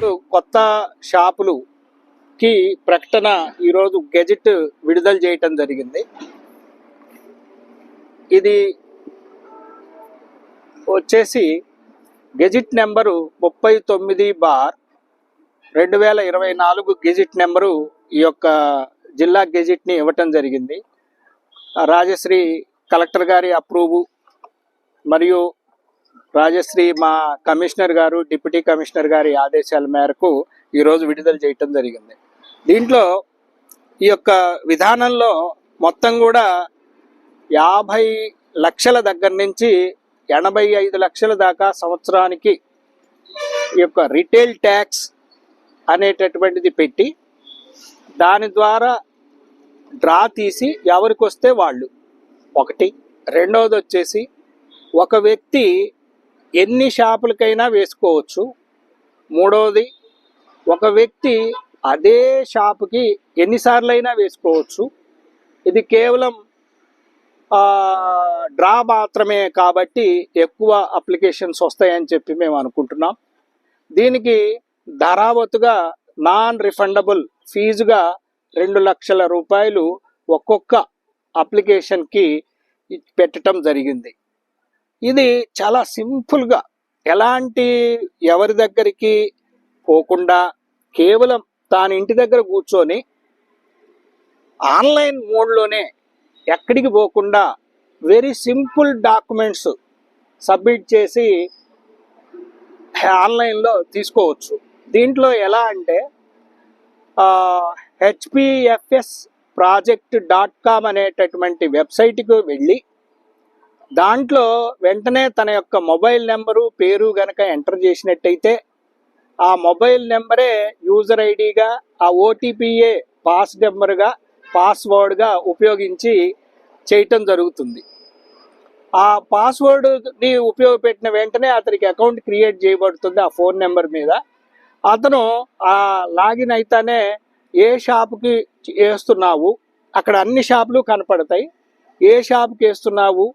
కొత్త కొత్త షాపులుకి ప్రకటన ఈరోజు గెజెట్ విడుదల చేయటం జరిగింది. ఇది వచ్చేసి గెజిట్ నెంబరు ముప్పై తొమ్మిది బార్ రెండు వేల ఇరవై నాలుగు గెజిట్ నెంబరు ఈ యొక్క జిల్లా గెజిట్ని ఇవ్వటం జరిగింది. రాజశ్రీ కలెక్టర్ గారి అప్రూవు మరియు రాజశ్రీ మా కమిషనర్ గారు డిప్యూటీ కమిషనర్ గారి ఆదేశాల మేరకు ఈరోజు విడుదల చేయటం జరిగింది. దీంట్లో ఈ యొక్క విధానంలో మొత్తం కూడా యాభై లక్షల దగ్గర నుంచి ఎనభై ఐదు లక్షల దాకా సంవత్సరానికి ఈ యొక్క రిటైల్ ట్యాక్స్ అనేటటువంటిది పెట్టి దాని ద్వారా డ్రా తీసి ఎవరికి వస్తే వాళ్ళు. ఒకటి. రెండవది వచ్చేసి ఒక వ్యక్తి ఎన్ని షాపులకైనా వేసుకోవచ్చు. మూడవది ఒక వ్యక్తి అదే షాపుకి ఎన్నిసార్లైనా వేసుకోవచ్చు. ఇది కేవలం డ్రా మాత్రమే కాబట్టి ఎక్కువ అప్లికేషన్స్ వస్తాయని చెప్పి మేము అనుకుంటున్నాం. దీనికి ధరావతుగా నాన్ రిఫండబుల్ ఫీజుగా రెండు లక్షల రూపాయలు ఒక్కొక్క అప్లికేషన్కి పెట్టడం జరిగింది. ఇది చాలా సింపుల్గా ఎలాంటి ఎవరి దగ్గరికి పోకుండా కేవలం తాను ఇంటి దగ్గర కూర్చొని ఆన్లైన్ మోడ్లోనే ఎక్కడికి పోకుండా వెరీ సింపుల్ డాక్యుమెంట్స్ సబ్మిట్ చేసి ఆన్లైన్లో తీసుకోవచ్చు. దీంట్లో ఎలా అంటే హెచ్పిఎఫ్ఎస్ ప్రాజెక్ట్ డాట్ కామ్ అనేటటువంటి వెబ్సైట్కి వెళ్ళి దాంట్లో వెంటనే తన యొక్క మొబైల్ నెంబరు పేరు గనక ఎంటర్ చేసినట్టయితే ఆ మొబైల్ నెంబరే యూజర్ ఐడిగా ఆ ఓటీపీఏ పాస్ నెంబర్గా పాస్వర్డ్గా ఉపయోగించి చేయటం జరుగుతుంది. ఆ పాస్వర్డ్ని ఉపయోగపెట్టిన వెంటనే అతనికి అకౌంట్ క్రియేట్ చేయబడుతుంది ఆ ఫోన్ నెంబర్ మీద. అతను ఆ లాగిన్ అయితేనే ఏ షాప్కి వేస్తున్నావు అక్కడ అన్ని షాపులు కనపడతాయి. ఏ షాప్కి వేస్తున్నావు?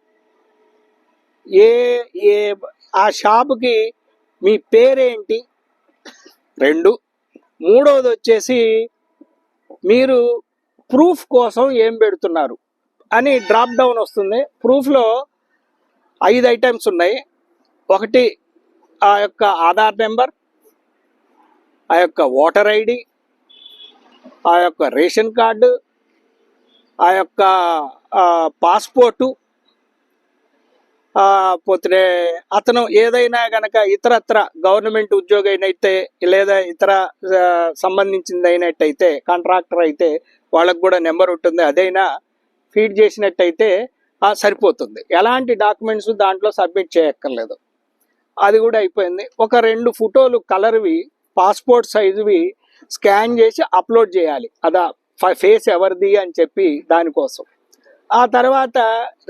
ఏ ఏ ఆ షాపుకి మీ పేరేంటి? రెండు. మూడవది వచ్చేసి మీరు ప్రూఫ్ కోసం ఏం పెడుతున్నారు? అని డ్రాప్ డౌన్ వస్తుంది. ప్రూఫ్లో ఐదు ఐటమ్స్ ఉన్నాయి. ఒకటి ఆ యొక్క ఆధార్ నెంబర్ ఆ యొక్క ఓటర్ ఐడి ఆ యొక్క రేషన్ కార్డు ఆ యొక్క పాస్పోర్టు పోతే అతను ఏదైనా గనక ఇతరత్ర గవర్నమెంట్ ఉద్యోగి అయినైతే లేదా ఇతర సంబంధించింది అయినట్టయితే కాంట్రాక్టర్ అయితే వాళ్ళకు కూడా నెంబర్ ఉంటుంది. అదైనా ఫీడ్ చేసినట్టయితే సరిపోతుంది. ఎలాంటి డాక్యుమెంట్స్ దాంట్లో సబ్మిట్ చేయక్కర్లేదు. అది కూడా అయిపోయింది. ఒక రెండు ఫోటోలు కలర్వి పాస్పోర్ట్ సైజువి స్కాన్ చేసి అప్లోడ్ చేయాలి. అదా ఫేస్ ఎవరిది అని చెప్పి దానికోసం. ఆ తర్వాత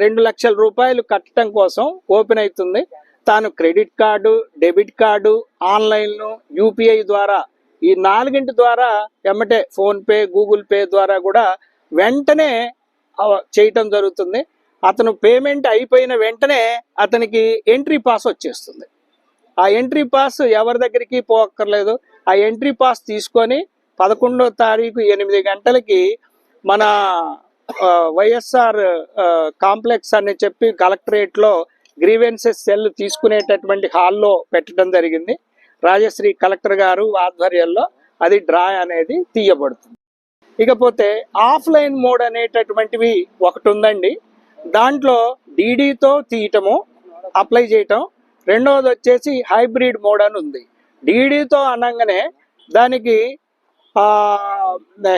రెండు లక్షల రూపాయలు కట్టడం కోసం ఓపెన్ అవుతుంది. తాను credit card debit card online UPI ద్వారా ఈ నాలుగింటి ద్వారా ఎమ్మటే ఫోన్పే గూగుల్ పే ద్వారా కూడా వెంటనే చేయటం జరుగుతుంది. అతను పేమెంట్ అయిపోయిన వెంటనే అతనికి ఎంట్రీ పాస్ వచ్చేస్తుంది. ఆ ఎంట్రీ పాస్ ఎవరి దగ్గరికి పోక్కర్లేదు. ఆ ఎంట్రీ పాస్ తీసుకొని పదకొండో తారీఖు ఎనిమిది గంటలకి మన వైఎస్ఆర్ కాంప్లెక్స్ అని చెప్పి కలెక్టరేట్లో గ్రీవెన్సెస్ సెల్ తీసుకునేటటువంటి హాల్లో పెట్టడం జరిగింది. రాజశ్రీ కలెక్టర్ గారు ఆధ్వర్యంలో అది డ్రా అనేది తీయబడుతుంది. ఇకపోతే ఆఫ్లైన్ మోడ్ అనేటటువంటివి ఒకటి ఉందండి. దాంట్లో డీడీతో తీయటము అప్లై చేయటం. రెండవది వచ్చేసి హైబ్రిడ్ మోడ్ అని ఉంది. డీడీతో అనగానే దానికి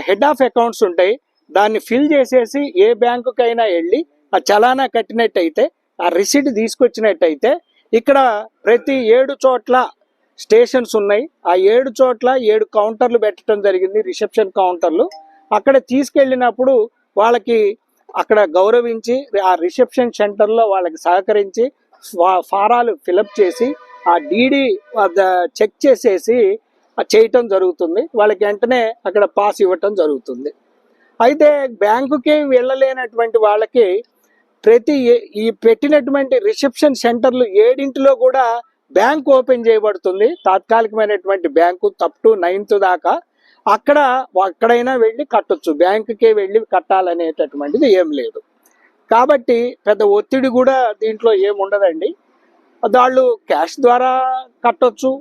హెడ్ ఆఫ్ అకౌంట్స్ ఉంటాయి. దాన్ని ఫిల్ చేసేసి ఏ బ్యాంకుకైనా వెళ్ళి ఆ చలానా కట్టినట్టయితే ఆ రిసిట్ తీసుకొచ్చినట్టయితే ఇక్కడ ప్రతి ఏడు చోట్ల స్టేషన్స్ ఉన్నాయి. ఆ ఏడు చోట్ల ఏడు కౌంటర్లు పెట్టడం జరిగింది రిసెప్షన్ కౌంటర్లు. అక్కడ తీసుకెళ్ళినప్పుడు వాళ్ళకి అక్కడ గౌరవించి ఆ రిసెప్షన్ సెంటర్లో వాళ్ళకి సహకరించి ఫారాలు ఫిలప్ చేసి ఆ డీడీ చెక్ చేసేసి చేయటం జరుగుతుంది. వాళ్ళకి వెంటనే అక్కడ పాస్ ఇవ్వటం జరుగుతుంది. అయితే బ్యాంకుకి వెళ్ళలేనటువంటి వాళ్ళకి ప్రతి ఈ పెట్టినటువంటి రిసెప్షన్ సెంటర్లు ఏడింటిలో కూడా బ్యాంక్ ఓపెన్ చేయబడుతుంది. తాత్కాలికమైనటువంటి బ్యాంకు తప్ టు నైన్త్ దాకా అక్కడ అక్కడైనా వెళ్ళి కట్టొచ్చు. బ్యాంకుకే వెళ్ళి కట్టాలనేటటువంటిది ఏం లేదు. కాబట్టి పెద్ద ఒత్తిడి కూడా దీంట్లో ఏముండదండి వాళ్ళు క్యాష్ ద్వారా కట్టొచ్చు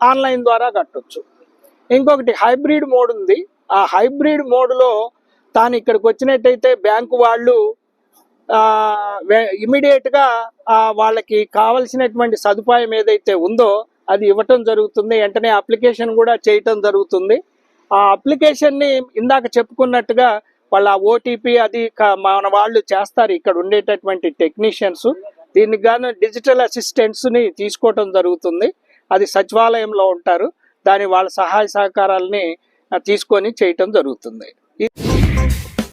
ఆన్లైన్ ద్వారా కట్టొచ్చు. ఇంకొకటి హైబ్రిడ్ మోడ్ ఉంది. ఆ హైబ్రిడ్ మోడ్లో తాను ఇక్కడికి వచ్చినట్టయితే బ్యాంకు వాళ్ళు ఇమీడియట్గా వాళ్ళకి కావలసినటువంటి సదుపాయం ఏదైతే ఉందో అది ఇవ్వటం జరుగుతుంది. వెంటనే అప్లికేషన్ కూడా చేయటం జరుగుతుంది. ఆ అప్లికేషన్ని ఇందాక చెప్పుకున్నట్టుగా వాళ్ళ ఓటీపీ అది మన వాళ్ళు చేస్తారు. ఇక్కడ ఉండేటటువంటి టెక్నీషియన్స్. దీనికి గాను డిజిటల్ అసిస్టెంట్స్ని తీసుకోవటం జరుగుతుంది. అది సచివాలయంలో ఉంటారు. దాని వాళ్ళ సహాయ సహకారాలని తీసుకొని చేయటం జరుగుతుంది.